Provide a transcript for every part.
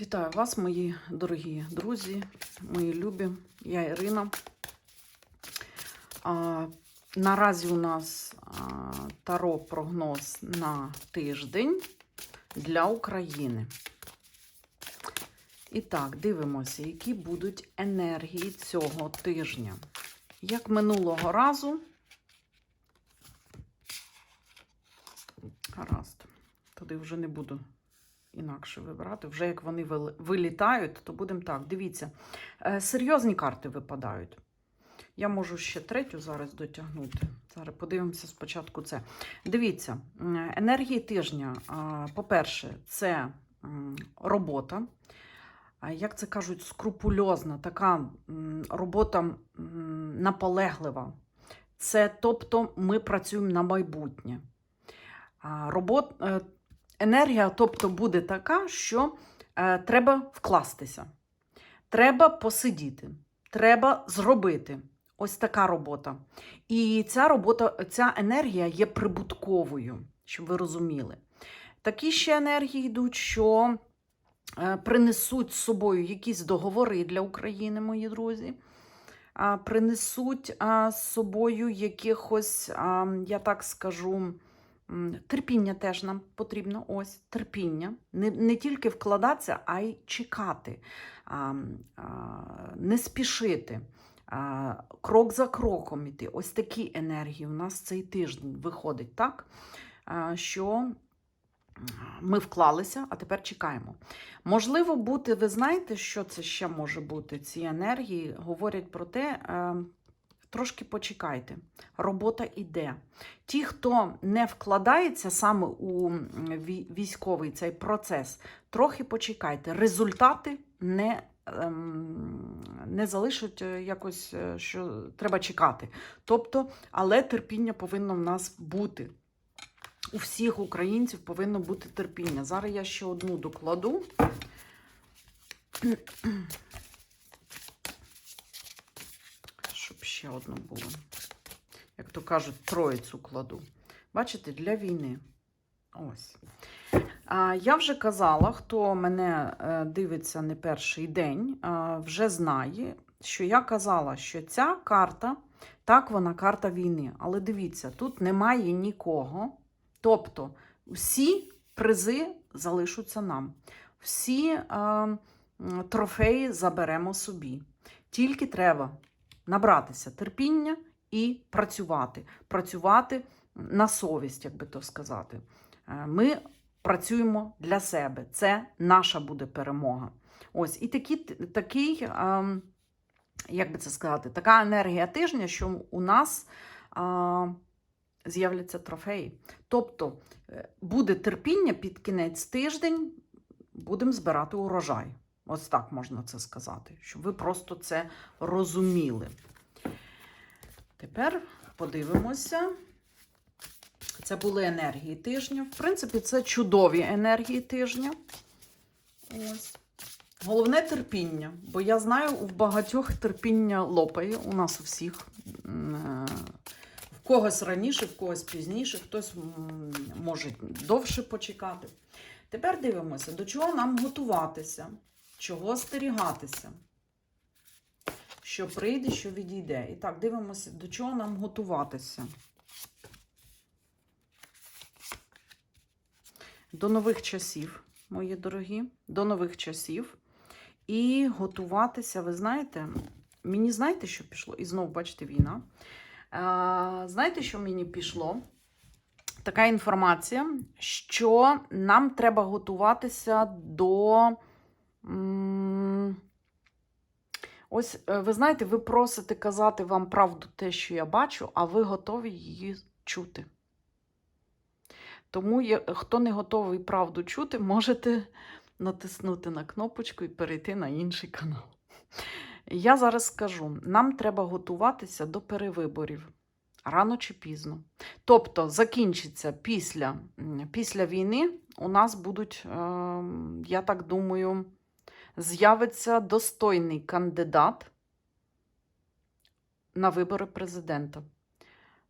Вітаю вас, мої дорогі друзі, мої любі. Я Ірина. А, наразі у нас а, таро прогноз на тиждень для України. І так, дивимося, які будуть енергії цього тижня. Як минулого разу. Гаразд. Туди вже не буду інакше вибирати. Вже як вони вилітають, то будемо так. Дивіться, е, серйозні карти випадають. Я можу ще третю зараз дотягнути. Зараз подивимося спочатку це. Дивіться, енергії тижня. По-перше, це робота. Як це кажуть, скрупульозна, така робота наполеглива. Це тобто ми працюємо на майбутнє. Робот, е, енергія, тобто, буде така, що е, треба вкластися, треба посидіти, треба зробити. Ось така робота. І ця робота, ця енергія є прибутковою, щоб ви розуміли. Такі ще енергії йдуть, що е, принесуть з собою якісь договори для України, мої друзі. Принесуть з собою якихось, я так скажу, Терпіння теж нам потрібно. Ось терпіння. Не, не тільки вкладатися, а й чекати, а, а, не спішити, а, крок за кроком іти. Ось такі енергії у нас цей тиждень виходить, так? А, що ми вклалися, а тепер чекаємо. Можливо, бути, ви знаєте, що це ще може бути? Ці енергії говорять про те. е, Трошки почекайте, робота іде. Ті, хто не вкладається саме у військовий цей процес, трохи почекайте. Результати не, ем, не залишать е, якось, е, що треба чекати. Тобто, але терпіння повинно в нас бути. У всіх українців повинно бути терпіння. Зараз я ще одну докладу. Щоб ще одну було. Як то кажуть, троїцю кладу. Бачите, для війни. Ось. Я вже казала, хто мене е, дивиться не перший день, вже знає, що я казала, що ця карта, так, вона карта війни. Але дивіться, тут немає нікого. Тобто, всі призи залишаться нам. Всі е, трофеї заберемо собі. Тільки треба набратися терпіння і працювати. Працювати на совість, як би то сказати. Е, Ми працюємо для себе. Це наша буде перемога. Ось, і такі, такий, ем, як би це сказати, така енергія тижня, що у нас з'являться трофеї. Тобто е, буде терпіння під кінець тиждень, будемо збирати урожай. Ось так можна це сказати, щоб ви просто це розуміли. Тепер подивимося. Це були енергії тижня. В принципі, це чудові енергії тижня. Ось. Головне терпіння, бо я знаю, у багатьох терпіння лопає, у нас у всіх. Е, В когось раніше, в когось пізніше, хтось може довше почекати. Тепер дивимося, до чого нам готуватися, чого остерігатися, що прийде, що відійде. І так, дивимося, до чого нам готуватися. До нових часів, мої дорогі, до нових часів. І готуватися, ви знаєте, мені знаєте, що пішло? І знову, бачите, війна. А, знаєте, що мені пішло? Така інформація, що нам треба готуватися до. Ось, е, ви знаєте, ви просите казати вам правду те, що я бачу, а ви готові її чути. Тому, є- хто не готовий правду чути, можете натиснути на кнопочку і перейти на інший канал. Я зараз скажу: нам треба готуватися до перевиборів рано чи пізно. Тобто, закінчиться після, після війни, у нас будуть, ем, я так думаю, з'явиться достойний кандидат на вибори президента.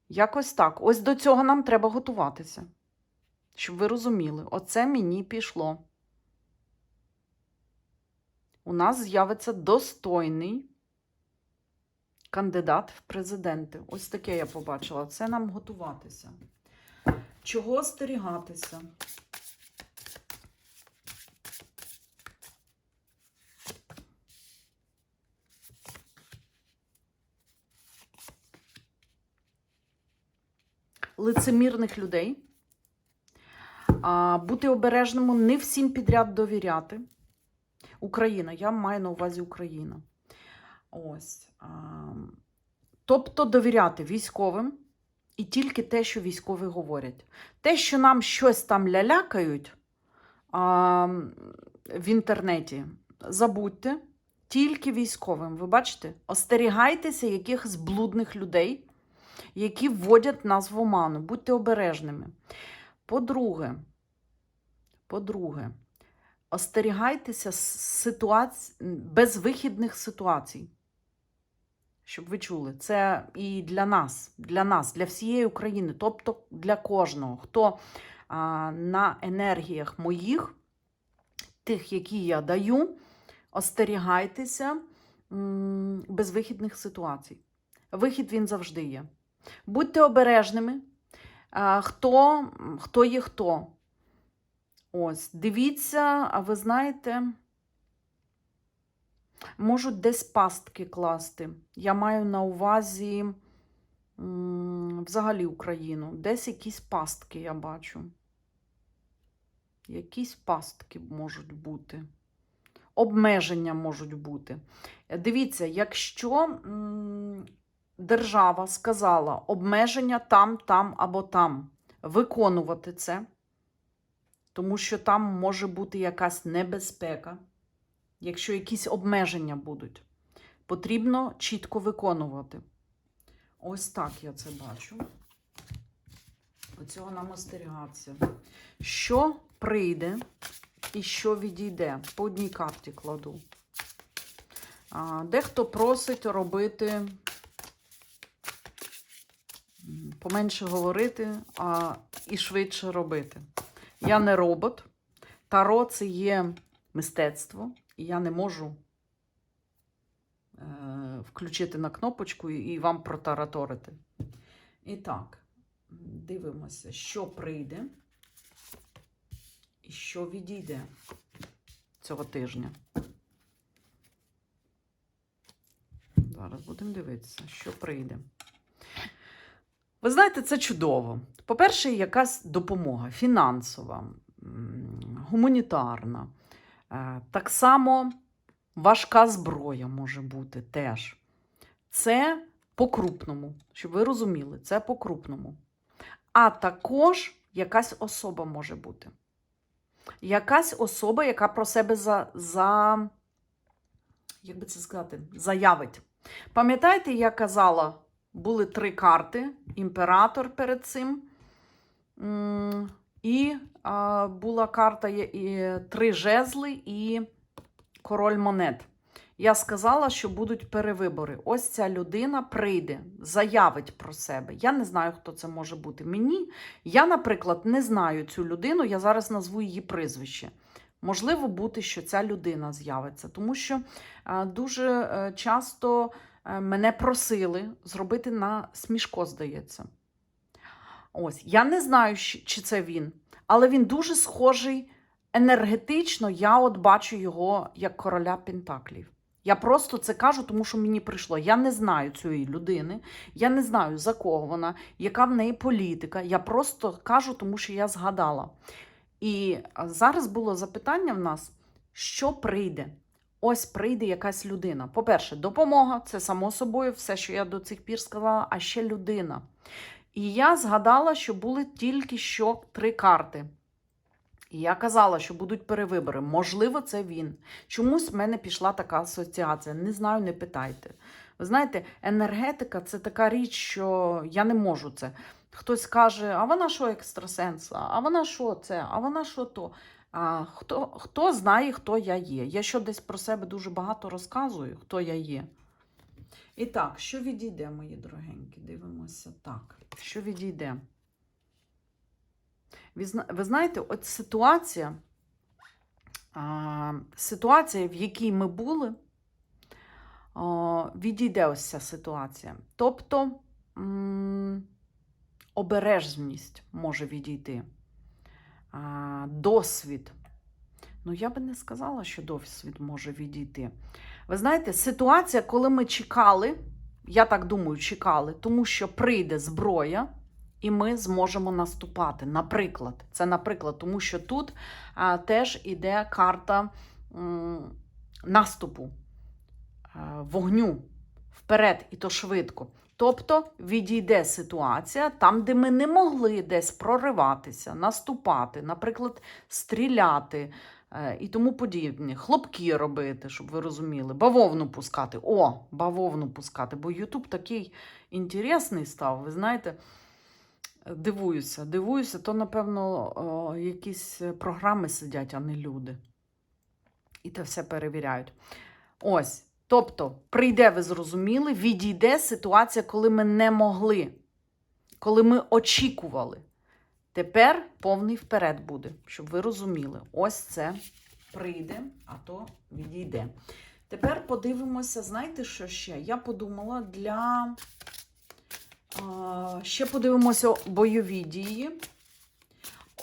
Якось так. Ось до цього нам треба готуватися. Щоб ви розуміли, оце мені пішло. у нас з'явиться достойний кандидат в президенти. Ось таке я побачила. Це нам готуватися. Чого остерігатися? Лицемірних людей. Бути обережному, не всім підряд довіряти. Україна, я маю на увазі Україна. Ось. Тобто довіряти військовим і тільки те, що військові говорять. Те, що нам щось там лялякають в інтернеті, забудьте, тільки військовим. Ви бачите? Остерігайтеся якихось блудних людей, які вводять нас в оману. Будьте обережними. По-друге, по-друге, остерігайтеся ситуацій, безвихідних ситуацій. Щоб ви чули, це і для нас, для нас, для всієї України, тобто для кожного, хто а, на енергіях моїх, тих, які я даю, остерігайтеся безвихідних ситуацій. Вихід він завжди є. Будьте обережними, хто, хто є хто. Ось, дивіться, а ви знаєте, можуть десь пастки класти. Я маю на увазі взагалі Україну. Десь якісь пастки я бачу. Якісь пастки можуть бути. Обмеження можуть бути. Дивіться, якщо держава сказала обмеження там, там або там, виконувати це тому що там може бути якась небезпека, якщо якісь обмеження будуть. Потрібно чітко виконувати. Ось так я це бачу. Оцього нам остерігатися. Що прийде і що відійде? По одній карті кладу. Дехто просить робити, поменше говорити, а і швидше робити. Я не робот. Таро це є мистецтво, і я не можу е, включити на кнопочку і, вам протараторити. І так, дивимося, що прийде і що відійде цього тижня. Зараз будемо дивитися, що прийде. Ви знаєте, це чудово. По-перше, якась допомога фінансова, гуманітарна. Е, Так само важка зброя може бути теж. Це по-крупному, щоб ви розуміли, це по-крупному. А також якась особа може бути. Якась особа, яка про себе за, за як би це сказати, заявить. Пам'ятаєте, я казала, були три карти: імператор перед цим. І а, була карта і, три жезли і король монет. Я сказала, що будуть перевибори. Ось ця людина прийде, заявить про себе. Я не знаю, хто це може бути. Мені, я, наприклад, не знаю цю людину, я зараз назву її прізвище. Можливо бути, що ця людина з'явиться, тому що е, дуже е, часто мене просили зробити на смішко, здається. Ось, я не знаю, чи це він, але він дуже схожий енергетично. Я от бачу його як короля Пентаклів. Я просто це кажу, тому що мені прийшло. Я не знаю цієї людини, я не знаю, за кого вона, яка в неї політика. Я просто кажу, тому що я згадала. І зараз було запитання в нас, що прийде. Ось прийде якась людина. По-перше, допомога це само собою, все, що я до цих пір сказала, а ще людина. І я згадала, що були тільки що три карти. І я казала, що будуть перевибори. Можливо, це він. Чомусь в мене пішла така асоціація. Не знаю, не питайте. Ви знаєте, енергетика це така річ, що я не можу це. Хтось каже, а вона що екстрасенс, а вона що це, а вона що то. Хто, хто знає, хто я є? Я що десь про себе дуже багато розказую, хто я є. І так, що відійде, мої дорогенькі? Дивимося так. Що відійде? Ви ви знаєте, от ситуація а, ситуація, в якій ми були, а, відійде ось ця ситуація. Тобто м, обережність може відійти. Досвід. Ну, я би не сказала, що досвід може відійти. Ви знаєте, ситуація, коли ми чекали, я так думаю, чекали, тому що прийде зброя, і ми зможемо наступати. Наприклад, це наприклад, тому що тут а, теж іде карта м, наступу, а, вогню вперед, і то швидко. Тобто відійде ситуація там, де ми не могли десь прориватися, наступати, наприклад, стріляти е, і тому подібне. Хлопки робити, щоб ви розуміли, бавовну пускати. О, бавовну пускати, бо Ютуб такий інтересний став, ви знаєте. Дивуюся, дивуюся, то, напевно, о, якісь програми сидять, а не люди. І те все перевіряють. Ось. Тобто, прийде, ви зрозуміли, відійде ситуація, коли ми не могли, коли ми очікували. Тепер повний вперед буде, щоб ви розуміли. Ось це прийде, а то відійде. Тепер подивимося, знаєте, що ще? Я подумала для. Ще подивимося бойові дії,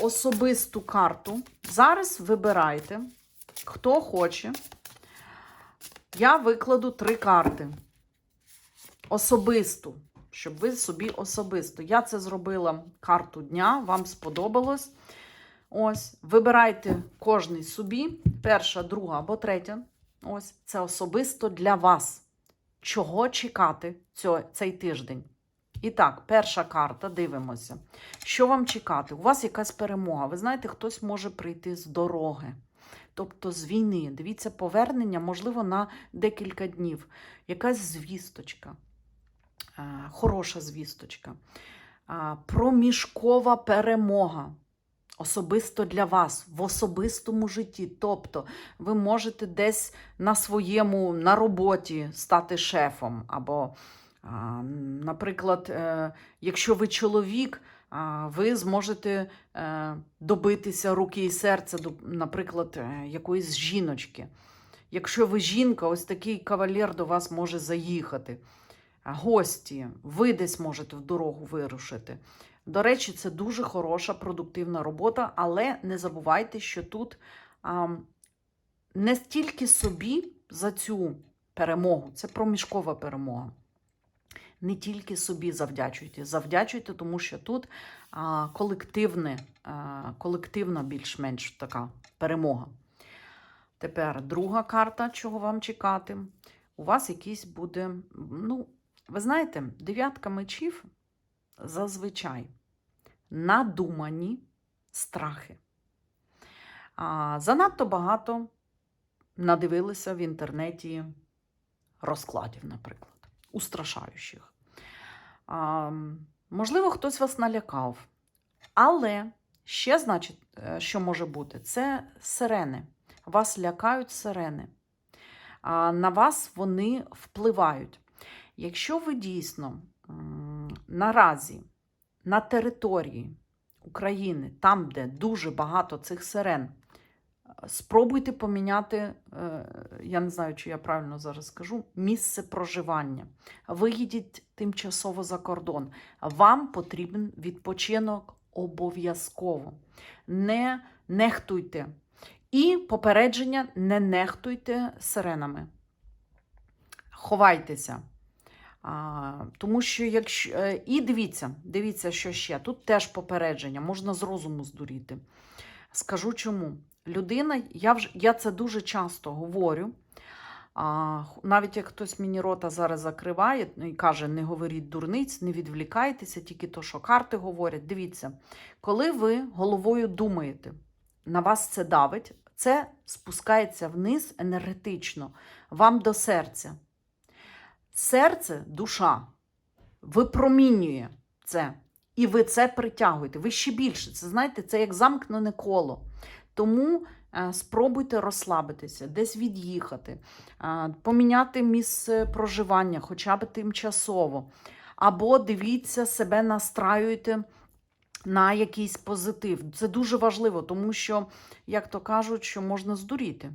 особисту карту. Зараз вибирайте, хто хоче. Я викладу три карти. Особисту, щоб ви собі особисто. Я це зробила карту дня, вам сподобалось. Ось, вибирайте кожний собі, перша, друга або третя. Ось, це особисто для вас. Чого чекати цей тиждень? І так, перша карта, дивимося. Що вам чекати? У вас якась перемога. Ви знаєте, хтось може прийти з дороги тобто з війни. Дивіться, повернення, можливо, на декілька днів. Якась звісточка, хороша звісточка, проміжкова перемога. Особисто для вас, в особистому житті. Тобто ви можете десь на своєму, на роботі стати шефом. Або, наприклад, е, якщо ви чоловік, ви зможете е, добитися руки і серця, наприклад, е, якоїсь жіночки. Якщо ви жінка, ось такий кавалер до вас може заїхати. Гості, ви десь можете в дорогу вирушити. До речі, це дуже хороша, продуктивна робота, але не забувайте, що тут а, не стільки собі за цю перемогу, це проміжкова перемога не тільки собі завдячуйте. Завдячуйте, тому що тут а, колективне, а, колективна більш-менш така перемога. Тепер друга карта, чого вам чекати. У вас якийсь буде, ну, ви знаєте, дев'ятка мечів зазвичай надумані страхи. А, Занадто багато надивилися в інтернеті розкладів, наприклад, устрашаючих. Можливо, хтось вас налякав. Але ще, значить, е, що може бути, це сирени. Вас лякають сирени. На вас вони впливають. Якщо ви дійсно наразі на території України, там, де дуже багато цих сирен, Спробуйте поміняти, е, я не знаю, чи я правильно зараз скажу, місце проживання. Виїдіть тимчасово за кордон. Вам потрібен відпочинок обов'язково. Не нехтуйте. І попередження: не нехтуйте сиренами. Ховайтеся. А, Тому що якщо. Е, і дивіться, дивіться, що ще. Тут теж попередження, можна з розуму здуріти. Скажу чому людина, я вже, я це дуже часто говорю. А, Навіть як хтось мені рота зараз закриває і каже, не говоріть дурниць, не відвлікайтеся, тільки то, що карти говорять. Дивіться, коли ви головою думаєте, на вас це давить, це спускається вниз енергетично, вам до серця. Серце, душа, випромінює це. І ви це притягуєте. Ви ще більше. Це знаєте, це як замкнене коло. Тому е, спробуйте розслабитися, десь від'їхати, поміняти місце проживання, хоча б тимчасово. Або дивіться, себе настраюйте на якийсь позитив. Це дуже важливо, тому що, як то кажуть, що можна здуріти.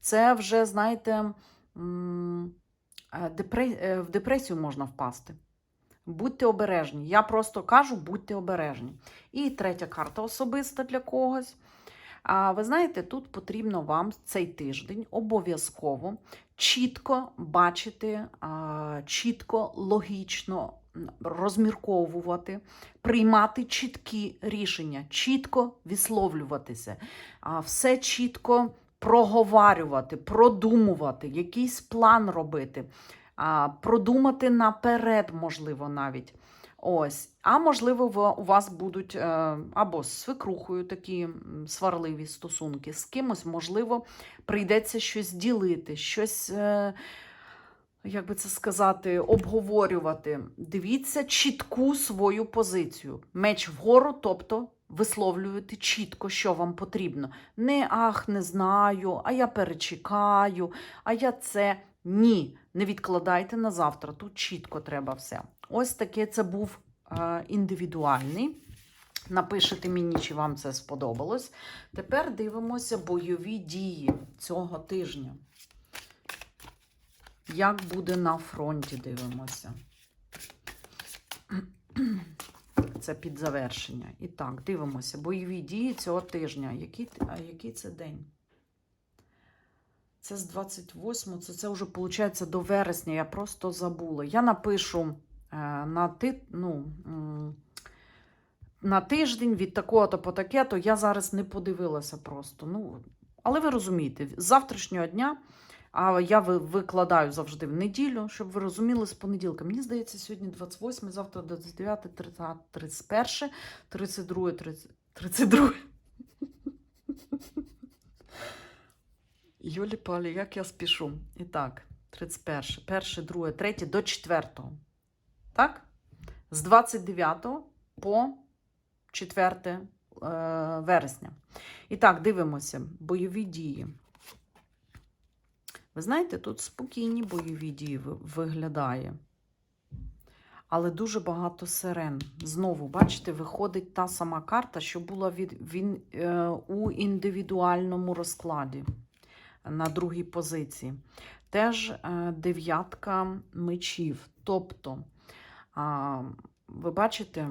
Це вже, знаєте, е, е, в депресію можна впасти. Будьте обережні. Я просто кажу, будьте обережні. І третя карта особиста для когось. А ви знаєте, тут потрібно вам цей тиждень обов'язково чітко бачити, чітко, логічно розмірковувати, приймати чіткі рішення, чітко висловлюватися, все чітко проговарювати, продумувати, якийсь план робити, продумати наперед, можливо, навіть. Ось, а можливо, у вас будуть е, або з свекрухою такі сварливі стосунки, з кимось, можливо, прийдеться щось ділити, щось, е, як би це сказати, обговорювати. Дивіться чітку свою позицію. Меч вгору, тобто висловлюєте чітко, що вам потрібно. Не ах, не знаю, а я перечекаю, а я це. Ні, не відкладайте на завтра. Тут чітко треба все. Ось таке це був е, індивідуальний. Напишите мені, чи вам це сподобалось. Тепер дивимося бойові дії цього тижня. Як буде на фронті, дивимося. Це під завершення. І так, дивимося. Бойові дії цього тижня. Який, а який це день? Це з 28, це, це вже виходить до вересня. Я просто забула. Я напишу на, ти, ну, на тиждень від такого-то по таке-то. Я зараз не подивилася просто. Ну, але ви розумієте, з завтрашнього дня. А я викладаю завжди в неділю, щоб ви розуміли з понеділка. Мені здається, сьогодні 28, завтра 29, 30, 31, 32, 30, 32. Юлі Палі, як я спішу. І так, 31, 1, 2, 3 до 4. Так? З 29 по 4 е, вересня. І так, дивимося. Бойові дії. Ви знаєте, тут спокійні бойові дії виглядає. Але дуже багато сирен. Знову, бачите, виходить та сама карта, що була від, він, е, у індивідуальному розкладі на другій позиції. Теж е, дев'ятка мечів. Тобто, ви бачите,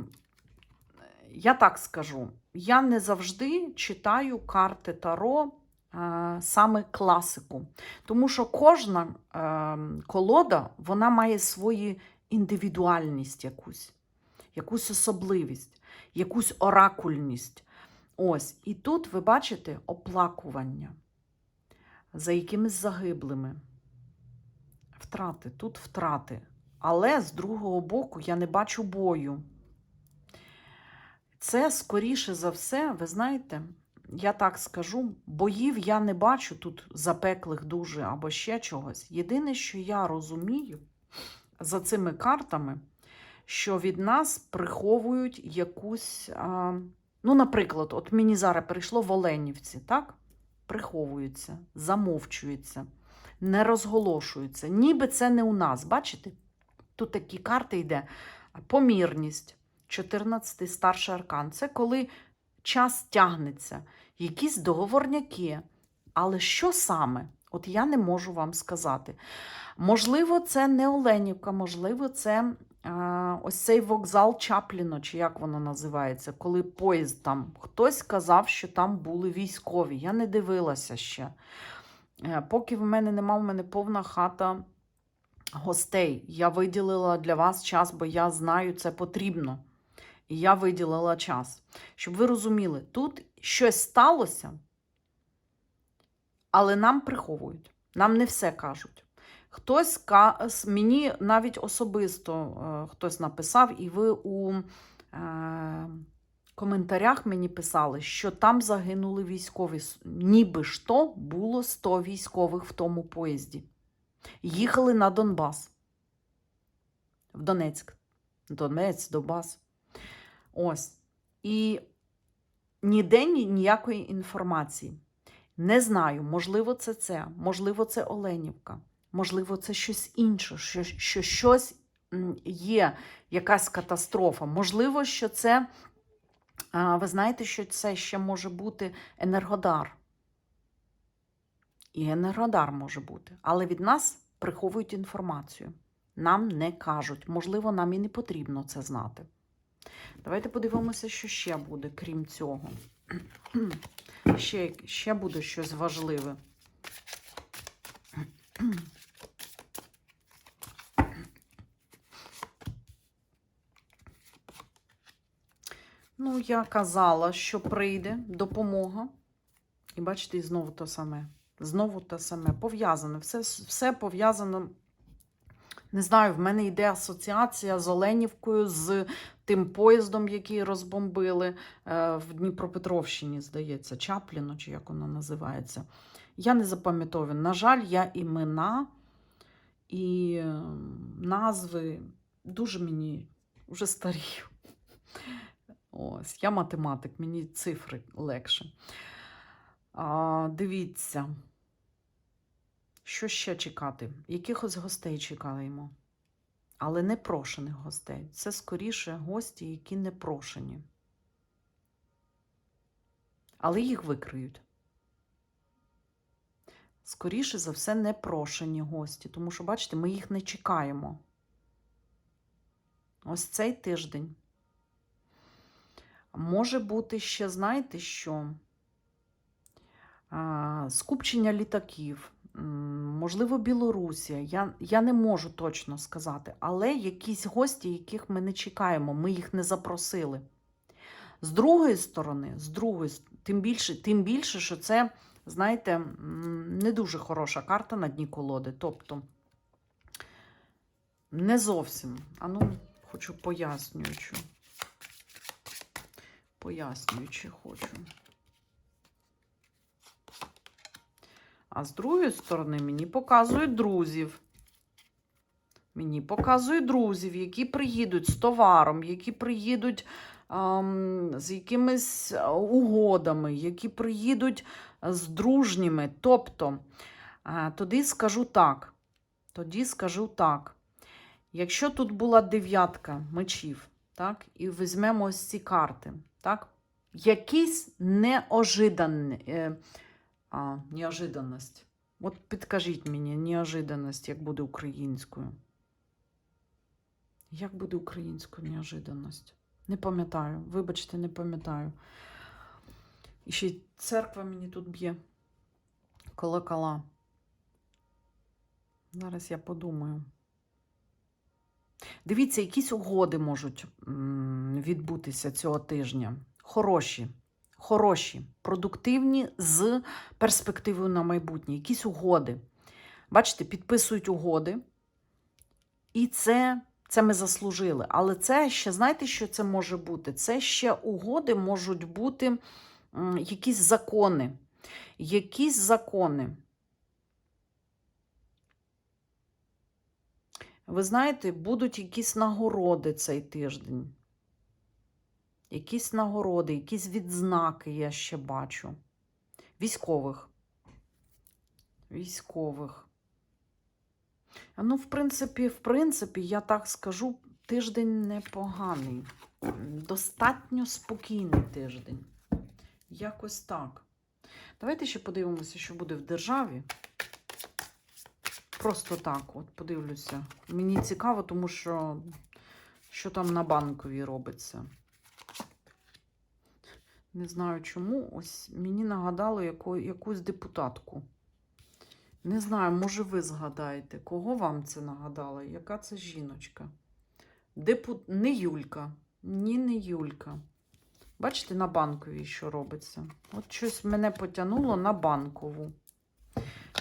я так скажу, я не завжди читаю карти Таро е, саме класику. Тому що кожна е, колода вона має свою індивідуальність якусь, якусь особливість, якусь оракульність. Ось, і тут ви бачите оплакування за якимись загиблими. Втрати, тут втрати. Але з другого боку я не бачу бою. Це, скоріше за все, ви знаєте, я так скажу, боїв я не бачу тут запеклих дуже або ще чогось. Єдине, що я розумію за цими картами, що від нас приховують якусь. А, ну, наприклад, от мені зараз прийшло в Оленівці, так? Приховуються, замовчуються, не розголошуються. Ніби це не у нас. Бачите? Тут такі карти йде помірність. 14 старший аркан. Це коли час тягнеться, якісь договорняки. Але що саме? От я не можу вам сказати. Можливо, це не Оленівка, можливо, це а, ось цей вокзал Чапліно, чи як воно називається, коли поїзд там. Хтось казав, що там були військові. Я не дивилася ще. Е, Поки в мене нема, в мене повна хата гостей. Я виділила для вас час, бо я знаю, це потрібно. І я виділила час. Щоб ви розуміли, тут щось сталося, але нам приховують. Нам не все кажуть. Хтось мені навіть особисто е, хтось написав, і ви у е, коментарях мені писали, що там загинули військові. Ніби ж то було 100 військових в тому поїзді. Їхали на Донбас. В Донецьк. Донець, Донбас. Ось. І ніде ніякої інформації. Не знаю, можливо, це це, можливо, це Оленівка, можливо, це щось інше, що, що щось є, якась катастрофа. Можливо, що це ви знаєте, що це ще може бути енергодар. І енергодар може бути. Але від нас приховують інформацію. Нам не кажуть. Можливо, нам і не потрібно це знати. Давайте подивимося, що ще буде, крім цього. Ще, ще буде щось важливе. Ну, я казала, що прийде допомога. І бачите, знову те саме. Знову те саме. Пов'язане. Все, все пов'язано. Не знаю, в мене йде асоціація з Оленівкою, з тим поїздом, який розбомбили е, в Дніпропетровщині, здається, Чапліно, чи як воно називається. Я не запам'ятовую. На жаль, я імена і е, назви дуже мені вже старі. Ось, я математик, мені цифри легше. А, дивіться, що ще чекати? Якихось гостей чекаємо. Але не прошених гостей. Це скоріше гості, які не прошені. Але їх викриють. Скоріше за все, не прошені гості, тому що, бачите, ми їх не чекаємо. Ось цей тиждень. Може бути ще, знаєте, що скупчення літаків, можливо, Білорусія. Я, я не можу точно сказати, але якісь гості, яких ми не чекаємо, ми їх не запросили. З другої сторони, з другої, тим більше, тим більше, що це, знаєте, не дуже хороша карта на дні колоди. Тобто, не зовсім. А ну, хочу пояснюючу. Пояснюючи хочу. А з другої сторони мені показують друзів. Мені показують друзів, які приїдуть з товаром, які приїдуть ам, з якимись угодами, які приїдуть з дружніми. Тобто, а, тоді скажу так. Тоді скажу так. Якщо тут була дев'ятка мечів, так, і візьмемо ось ці карти, так, якийсь неожиданий. Е, а, неожиданність. От підкажіть мені, неожиданність, як буде українською. Як буде українською неожиданність? Не пам'ятаю. Вибачте, не пам'ятаю. І ще й церква мені тут б'є. Колокола. Зараз я подумаю. Дивіться, якісь угоди можуть відбутися цього тижня. Хороші, хороші, продуктивні з перспективою на майбутнє. Якісь угоди. Бачите, підписують угоди. І це, це ми заслужили. Але це ще, знаєте, що це може бути? Це ще угоди можуть бути якісь закони. Якісь закони. Ви знаєте, будуть якісь нагороди цей тиждень. Якісь нагороди, якісь відзнаки я ще бачу. Військових. Військових. Ну, в принципі, в принципі, я так скажу, тиждень непоганий. Достатньо спокійний тиждень. Якось так. Давайте ще подивимося, що буде в державі. Просто так, от подивлюся. Мені цікаво, тому що що там на банковій робиться. Не знаю чому. Ось мені нагадало яку, якусь депутатку. Не знаю, може ви згадаєте, кого вам це нагадало? Яка це жіночка? Депу... Не Юлька. Ні, не Юлька. Бачите, на банковій що робиться? От щось мене потягнуло на банкову.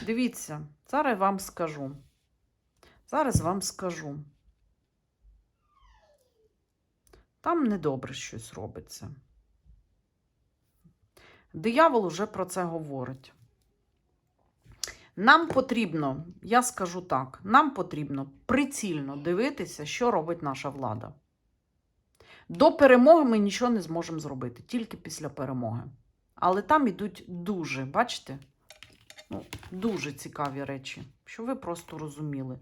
Дивіться, зараз вам скажу. Зараз вам скажу. Там недобре щось робиться. Диявол уже про це говорить. Нам потрібно, я скажу так, нам потрібно прицільно дивитися, що робить наша влада. До перемоги ми нічого не зможемо зробити, тільки після перемоги. Але там ідуть дуже, бачите? Ну, дуже цікаві речі, що ви просто розуміли.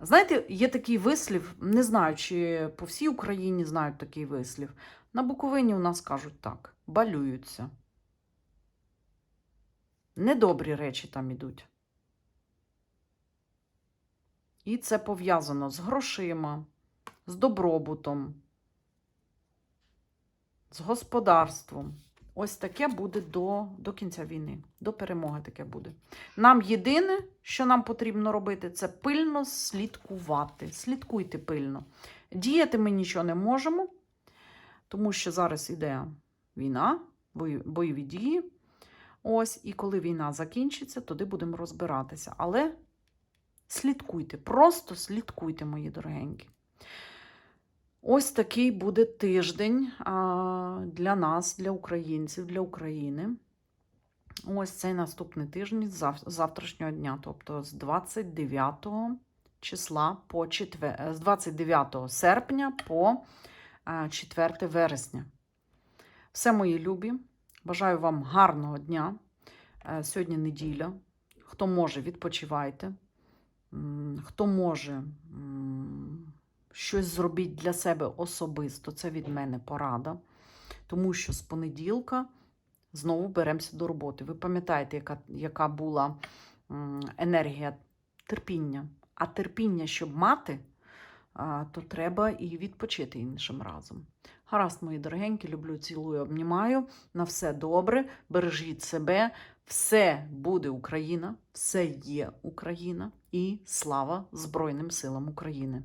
Знаєте, є такий вислів, не знаю, чи по всій Україні знають такий вислів. На Буковині у нас кажуть так: балюються. Недобрі речі там ідуть. І це пов'язано з грошима, з добробутом, з господарством. Ось таке буде до, до кінця війни, до перемоги таке буде. Нам єдине, що нам потрібно робити, це пильно слідкувати. Слідкуйте пильно. Діяти ми нічого не можемо, тому що зараз іде війна, бойові дії. Ось, і коли війна закінчиться, тоді будемо розбиратися. Але слідкуйте, просто слідкуйте, мої дорогенькі. Ось такий буде тиждень для нас, для українців, для України. Ось цей наступний тиждень з завтрашнього дня, тобто з 29 числа по 4, з 29 серпня по е, 4 вересня. Все, мої любі. Бажаю вам гарного дня. Е, Сьогодні неділя. Хто може, відпочивайте. Хто може, щось зробіть для себе особисто. Це від мене порада. Тому що з понеділка знову беремося до роботи. Ви пам'ятаєте, яка, яка була енергія терпіння. А терпіння, щоб мати, то треба і відпочити іншим разом. Гаразд, мої дорогенькі, люблю, цілую, обнімаю. На все добре, бережіть себе. Все буде Україна, все є Україна і слава Збройним силам України.